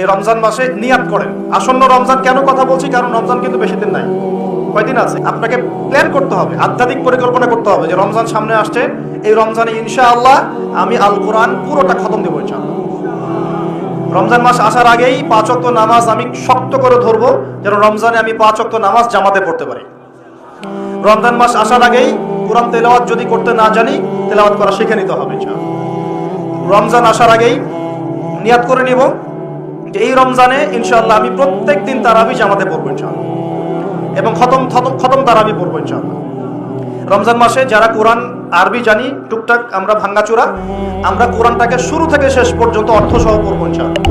এই রমজান মাসে নিয়াত করেন। আসন্ন রমজান কেন কথা বলছি? কারণ রমজান কিন্তু বেশি দিন নাই। কয়দিন আছে? আপনাকে প্ল্যান করতে হবে, আধ্যাত্মিক পরিকল্পনা করতে হবে যে রমজান সামনে আসছে। এই রমজানে ইনশাআল্লাহ আমি আল কোরআন পুরোটা খতম দেবো রমজান মাস আসার আগেই পাঁচ অক্ত নামাজ আমি শক্ত করে ধরবো, যেন রমজানে আমি পাঁচ অক্ত নামাজ জামাতে পড়তে পারি। রমজান মাস আসার আগেই কোরআন তেলাওয়াত যদি করতে না জানি, তেলাওয়াত করা শিখে নিতে হবে। রমজান আসার আগেই নিয়াত করে নিব। যে এই রমজানে ইনশাল্লাহ আমি প্রত্যেক দিন তারাবি জামাতে পড়ব ইনশাআল্লাহ। এবং খতম খতম তারাবি পড়ব ইনশাআল্লাহ। রমজান মাসে যারা কোরআন, আরবি জানি, টুকটাক আমরা ভাঙ্গাচোরা, আমরা কোরআনটাকে শুরু থেকে শেষ পর্যন্ত অর্থ সহ পড়ব ইনশাআল্লাহ।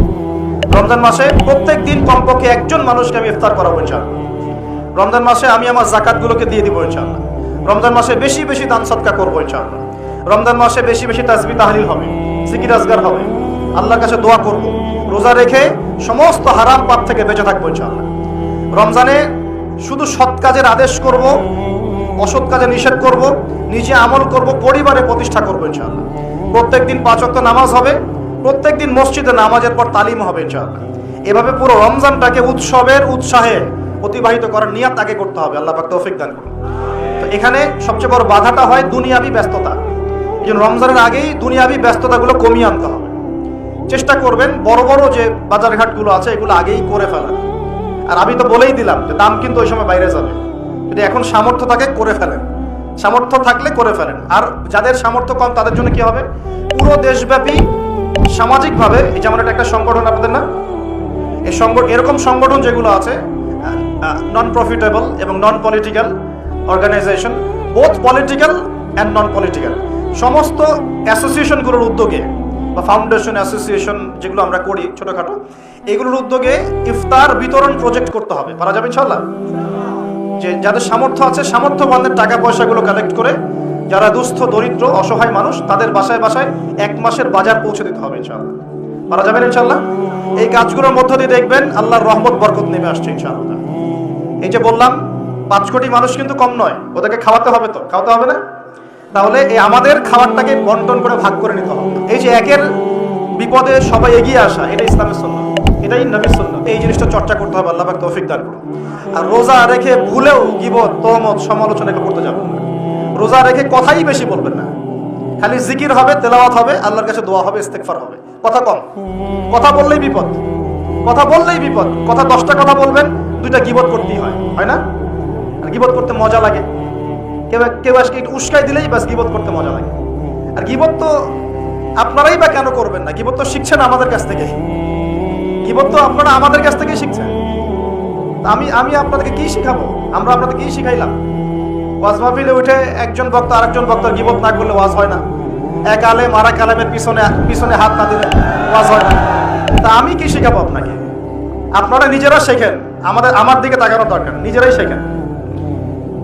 রমজান মাসে প্রত্যেক দিন কমপক্ষে একজন মানুষকে আমি ইফতার করাবো ইনশাআল্লাহ। রমজান মাসে আমি আমার জাকাতগুলোকে দিয়ে দিব ইনশাআল্লাহ। রমজান মাসে বেশি বেশি দান সৎকা করব ইনশাআল্লাহ। রমজান মাসে বেশি বেশি তাসবি তাহলিল হবে সিকির আজগার হবে। আল্লাহর কাছে দোয়া করব। রোজা রেখে সমস্ত হারাম পাপ থেকে বেঁচে থাকব ইনশাআল্লাহ। রমজানে শুধু সৎ কাজের আদেশ করব, অসৎ কাজে নিষেধ করব, নিজে আমল করব, পরিবারে প্রতিষ্ঠা করব ইনশাআল্লাহ। প্রত্যেক দিন পাঁচ নামাজ হবে প্রত্যেক দিন মসজিদে নামাজের পর তালিম হবে ইনশাআল্লাহ। এভাবে পুরো রমজানটাকে উৎসবের উৎসাহে অতিবাহিত করার নিয়াত আগে করতে হবে, আল্লাহ পাক তৌফিক দান করুন। তো এখানে সবচেয়ে বড় বাধাটা হয় দুনিয়াবি ব্যস্ততা। এই রমজানের আগেই দুনিয়াবি ব্যস্ততাগুলো কমিয়ে আনতে হবে। চেষ্টা করবেন বড় বড় যে বাজারঘাটগুলো আছে, এগুলো আগেই করে ফেলার। আর আমি তো বলেই দিলাম যে দাম কিন্তু ওই সময় বাইরে যাবে। যদি এখন সামর্থ্য থাকে করে ফেলেন। সামর্থ্য থাকলে করে ফেলেন। আর যাদের সামর্থ্য কম, তাদের জন্য কি হবে? পুরো দেশব্যাপী সামাজিকভাবে, এই যেমন একটা সংগঠন আপনাদের না? এই সংগঠন এরকম সংগঠন যেগুলো আছে নন প্রফিটেবল এবং non political organization both political and non political সমস্ত অ্যাসোসিয়েশনগুলোর উদ্যোগে বা ফাউন্ডেশন অ্যাসোসিয়েশন যেগুলো আমরা করি ছোটোখাটো, এগুলোর উদ্যোগে ইফতার বিতরণ প্রজেক্ট করতে হবে। পারা যাবে ইনশাল্লাহ যে যাদের সামর্থ্য আছে সামর্থ্যবানদের টাকা পয়সাগুলো কালেক্ট করে, যারা দুস্থ, দরিদ্র, অসহায় মানুষ, তাদের বাসায় বাসায় এক মাসের বাজার পৌঁছে দিতে হবে ইনশাআল্লাহ। পারা যাবে ইনশাল্লাহ এই কাজগুলোর মধ্য দিয়ে দেখবেন আল্লাহর রহমত, বরকত নেমে আসছে ইনশাআল্লাহ। এই যে বললাম, পাঁচ কোটি মানুষ কিন্তু কম নয়, ওদেরকে খাওয়াতে হবে তো, খাওয়াতে হবে না? তাহলে এই আমাদের খাবারটাকে বন্টন করে ভাগ করে নিতে হবে। যে একের বিপদে সবাই এগিয়ে আসা, এটা ইসলামের সুন্নাহ এটাই নবীর সুন্নাহ এই জিনিসটা চর্চা করতে হবে, আল্লাহ তৌফিক দান করুন। আর রোজা রেখে ভুলেও গিবত তহমত সমালোচনা করতে যাবেন রোজা রেখে কথাই বেশি বলবেন না। খালি জিকির হবে, তেলাওয়াত হবে, আল্লাহর কাছে দোয়া হবে, ইস্তেগফার হবে। কথা কম। কথা বললেই বিপদ। কথা বললেই বিপদ। কথা দশটা কথা বলবেন, দুইটা গিবত করতেই হয়। হয় না? আর গিবত করতে মজা লাগে। কেউ কেউ আজকে একটু উস্কাই দিলেই বাস গিবত করতে মজা লাগে। আর গিবত তো আপনারাই বা কেন করবেন না? গিবত শিখছেন আমাদের কাছ থেকে। গিবত আপনারা আমাদের কাছ থেকেই শিখছেন। আমি আমি আপনাদেরকে কি শিখাবো? আমরা আপনাদের কি শিখাইলাম? ওয়াজ মাহফিলে উঠে একজন বক্তা আরেকজন বক্তার গিবত না করলে ওয়াজ হয় না। এক আলেম আর এক আলেমের পিছনে পিছনে হাত না দিলে ওয়াজ হয় না। তা আমি কি শিখাবো আপনাকে? আপনারা নিজেরা শেখেন। আমাদের, আমার দিকে তাকানোর দরকার নিজেরাই শেখেন।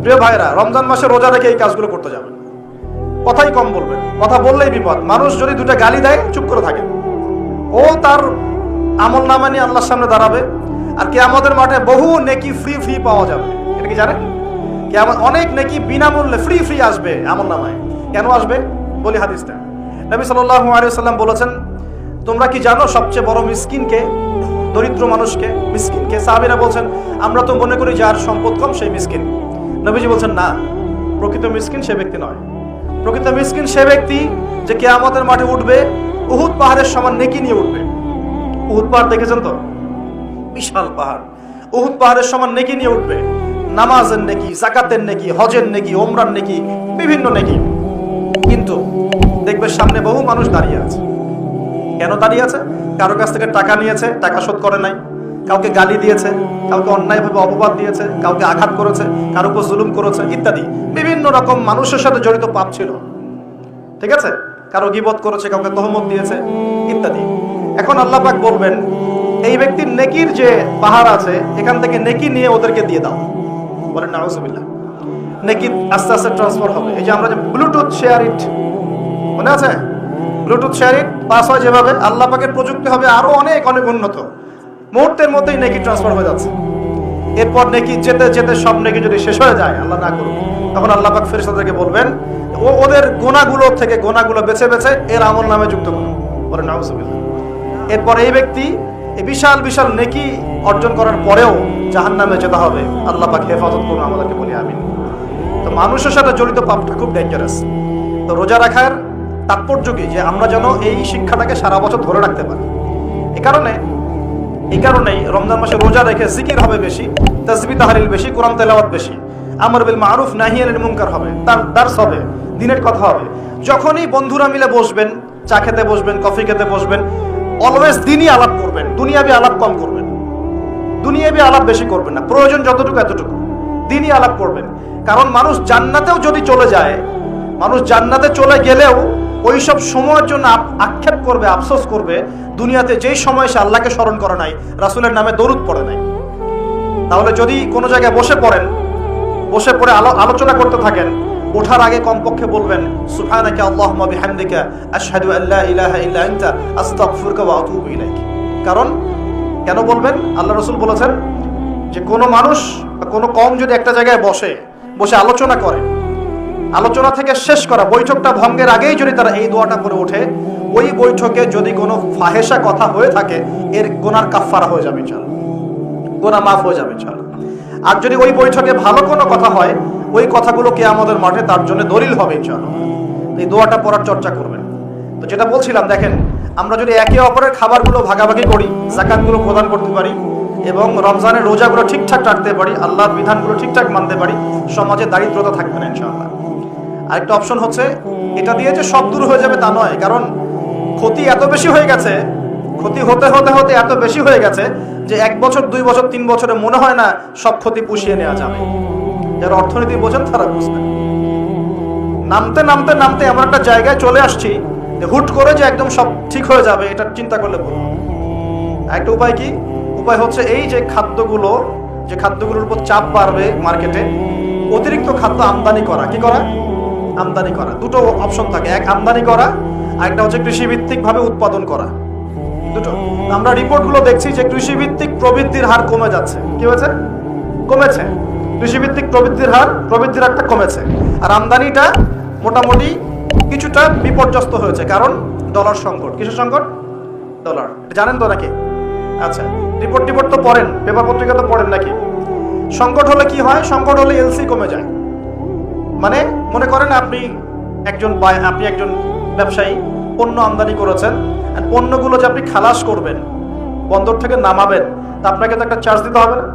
প্রিয় ভাইরা রমজান মাসে রোজা রেখে এই কাজগুলো করতে যাবেন। কথাই কম বলবেন কথা বললেই বিপদ। মানুষ যদি দুটা গালি দেয়, চুপ করে থাকে। ও তার আমল নামা নিয়ে আল্লাহর সামনে দাঁড়াবে, আর কে আমাদের মাঠে বহু নেকি ফ্রি ফ্রি পাওয়া যাবে। এটা কি জানেন? কে আমার অনেক নেকি বিনামূল্যে ফ্রি ফ্রি আসবে আমল নামায়। কেন আসবে? বলি হাদিসটা। নবী সাল্লাল্লাহু আলাইহি সাল্লাম বলেছেন, তোমরা কি জানো সবচেয়ে বড় মিসকিনকে দরিদ্র মানুষকে মিসকিনকে সাহাবীরা বলছেন, আমরা তো মনে করি যার সম্পদ কম, সেই মিসকিন নবীজি বলছেন, না। প্রকৃত মিসকিন সে ব্যক্তি নয়। প্রকৃত মিসকিন সে ব্যক্তি যে কেয়ামতের মাঠে উঠবে, উহুদ পাহাড়ের সমান নেকি নিয়ে উঠবে। উহুদ পাহাড় দেখেছেন তো? বিশাল পাহাড়। উহুদ পাহাড়ের সমান নেকি নিয়ে উঠবে। নামাজের নেকি জাকাতের নেকি, হজের নেকি ওমরান নেকি, বিভিন্ন নেকি। কিন্তু দেখবে সামনে বহু মানুষ দাঁড়িয়ে আছে। কেন দাঁড়িয়ে আছে? কারও কাছ থেকে টাকা নিয়েছে, টাকা শোধ করে নাই। কাউকে গালি দিয়েছে, কাউকে অন্যায়ভাবে অপবাদ দিয়েছে, কাউকে আঘাত করেছে কারও উপর জুলুম করেছে, ইত্যাদি। বিভিন্ন রকম মানুষের সাথে জড়িত পাপ ছিল। ঠিক আছে? কারও গিবত করেছে, কাউকে তহমত দিয়েছে, ইত্যাদি। এখন আল্লাহ পাক বলবেন, এই ব্যক্তির নেকির যে পাহাড় আছে, এখান থেকে নেকি নিয়ে ওদেরকে দিয়ে দাও। বলেন, নাউজুবিল্লাহ। নেকি আস্তে আস্তে ট্রান্সফার হবে। এই যে আমরা যে ব্লুটুথ শেয়ার ইট মনে আছে? ব্লুটুথ শেয়ার ইট পাস হয় যেভাবে, আল্লাহ পাকের প্রযুক্তি হবে আরও অনেক অনেক উন্নত। মুহূর্তের মধ্যেই নেকি ট্রান্সফার হয়ে যাচ্ছে। এরপর নেকি যেতে যেতে সব নেকি যদি শেষ হয়ে যায়, আল্লাহ না করুন তখন আল্লাহ পাক ফেরেশতাদেরকে বলবেন, ও, ওদের গোনাগুলো থেকে গোনাগুলো বেছে বেছে এর আমল নামে যুক্ত করুন বলে নাউজুবিল্লাহ এরপর এই ব্যক্তি বিশাল বিশাল নেকি অর্জন করার পরেও জাহান নামে যেতে হবে। আল্লাহ পাক হেফাজত করুন, আমাদেরকে বলি, আমিন। তো মানুষের সাথে জড়িত পাপটা খুব ডেঞ্জারাস তো রোজা রাখার তাৎপর্য কি? যে আমরা যেন এই শিক্ষাটাকে সারা বছর ধরে রাখতে পারি। এই কারণে এই কারণেই রমজান মাসে রোজা রেখে জিকির হবে বেশি তসবি তাহারিল বেশি, কোরআন তেলাওয়াত বেশি। আমর বিল মারুফ নাহিয়ানিল মুনকার হবে, তার দার্স হবে, দিনের কথা হবে। যখনই বন্ধুরা মিলে বসবেন, চা খেতে বসবেন, কফি খেতে বসবেন অলওয়েজ দিনই আলাপ করবেন, দুনিয়াবি আলাপ কম করবেন। দুনিয়াবি আলাপ বেশি করবেন না, প্রয়োজন যতটুকু এতটুকু। দিনই আলাপ করবেন। কারণ মানুষ জান্নাতেও যদি চলে যায়, মানুষ জান্নাতে চলে গেলেও ওইসব সময়ের জন্য আক্ষেপ করবে, আফসোস করবে দুনিয়াতে যেই সময় সে আল্লাহকে স্মরণ করে নাই, রাসূলের নামে দরুদ পড়ে নাই। তাহলে যদি কোনো জায়গায় বসে পড়েন, বসে পড়ে আলো আলোচনা করতে থাকেন, ওঠার আগে কমপক্ষে বলবেন, সুবহানাকা আল্লাহুম্মা বিহামদিকা, আশহাদু আল্লা ইলাহা ইল্লা আনতা, আস্তাগফিরুকা ওয়া আতুবু ইলাইক। কারণ, কেন বলবেন? আল্লাহ রসুল বলেছেন যে, কোনো মানুষ কোনো কম যদি একটা জায়গায় বসে বসে আলোচনা করে, আলোচনা থেকে শেষ করা বৈঠকটা ভঙ্গের আগেই যদি তারা এই দোয়াটা করে ওঠে ওই বৈঠকে যদি কোনো ফাহেসা কথা হয়ে থাকে, এর গোনার কাফফারা হয়ে যাবে চল গোনা মাফ হয়ে যাবে চল আর যদি ওই বৈঠকে ভালো কোনো কথা হয়, ওই কথাগুলো কে আমাদের মাঠে তার জন্য দলিল হবে চল এই দোয়াটা পড়ার চর্চা করবেন। তো যেটা বলছিলাম, দেখেন, আমরা যদি একে অপরের খাবারগুলো ভাগাভাগি করি, জাকাতগুলো প্রদান করতে পারি এবং রমজানের রোজাগুলো ঠিকঠাক রাখতে পারি, আল্লাহর বিধানগুলো ঠিকঠাক মানতে পারি, সমাজে দারিদ্রতা থাকবে না ইনশাআল্লাহ। আরেকটা অপশন হচ্ছে, এটা দিয়ে যে সব দূর হয়ে যাবে তা নয়, কারণ ক্ষতি এত বেশি হয়ে গেছে, ক্ষতি হতে হতে হতে এত বেশি হয়ে গেছে যে এক বছর, দুই বছর, তিন বছরে মনে হয় না সব ক্ষতি পুষিয়ে নেওয়া যাবে। যারা অর্থনীতি বোঝেন তারা বুঝবেন। নামতে নামতে নামতে এমন একটা জায়গায় চলে আসছি হুট করে যে একদম সব ঠিক হয়ে যাবে, এটা চিন্তা করলে ভুল একটা উপায় কি? উপায় হচ্ছে এই যে খাদ্যগুলো, যে খাদ্যগুলোর উপর চাপ বাড়বে মার্কেটে, অতিরিক্ত খাদ্য আমদানি করা। কি করা? আমদানি করা। দুটো অপশন থাকে। এক, আমদানি করা আর একটা হচ্ছে কৃষিভিত্তিক ভাবে উৎপাদন করা। দুটো। আমরা রিপোর্টগুলো দেখছি যে কৃষিভিত্তিক প্রবৃদ্ধির হার কমে যাচ্ছে। কি হয়েছে? কমেছে। কৃষিভিত্তিক প্রবৃদ্ধির হার, প্রবৃদ্ধির হারটা কমেছে। আর আমদানিটা মোটামুটি কিছুটা বিপর্যস্ত হয়েছে, কারণ ডলার সংকট। কিসের সংকট? ডলার জানেন তো নাকি আচ্ছা রিপোর্ট টিপোর্ট তো পড়েন পেপার পত্রিকা তো পড়েন নাকি? সংকট হলে কি হয়? সংকট হলে এলসি কমে যায়। মানে মনে করেন আপনি একজন আপনি একজন ব্যবসায়ী পণ্য আমদানি করেছেন পণ্যগুলো যে আপনি খালাস করবেন, বন্দর থেকে নামাবেন, তা আপনাকে তো একটা চার্জ দিতে হবে না?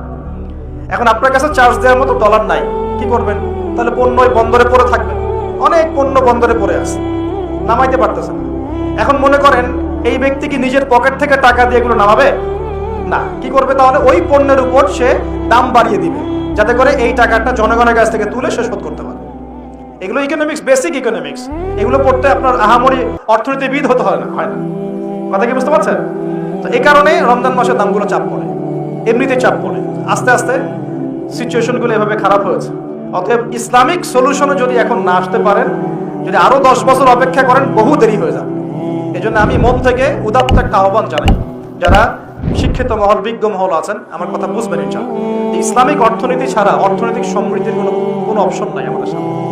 এখন আপনার কাছে চার্জ দেওয়ার মতো ডলার নাই, কি করবেন? তাহলে পণ্য ওই বন্দরে পড়ে থাকবে। অনেক পণ্য বন্দরে পড়ে আছে, নামাইতে পারতেছে না। এখন মনে করেন, এই ব্যক্তি কি নিজের পকেট থেকে টাকা দিয়ে এগুলো নামাবে? না, কি করবে তাহলে? ওই পণ্যের উপর সে দাম বাড়িয়ে দিবে, যাতে করে এই টাকাটা জনগণের কাছ থেকে তুলে সে শোধ করতে পারে। এগুলো ইকোনমিক্স বেসিক ইকোনমিক্স এগুলো পড়তে আপনার আহামরি অর্থনীতিবিদ হতে হয় না হয় না। কথা কি বুঝতে পারছেন? তো এই কারণে রমজান মাসের দামগুলো চাপ পড়ে এমনিতে চাপ পড়ে। আস্তে আস্তে সিচুয়েশনগুলো এভাবে খারাপ হয়েছে। অতএব ইসলামিক সলিউশনে যদি এখন না আসতে পারেন, যদি আরও দশ বছর অপেক্ষা করেন, বহু দেরি হয়ে যাবে। এই জন্য আমি মন থেকে উদাত্ত একটা আহ্বান জানাই, যারা শিক্ষিত মহল, বিজ্ঞ মহল আছেন, আমার কথা বুঝবেন ইনশাল্লাহ ইসলামিক অর্থনীতি ছাড়া অর্থনৈতিক সমৃদ্ধির কোনো কোনো অপশন নাই আমাদের সামনে।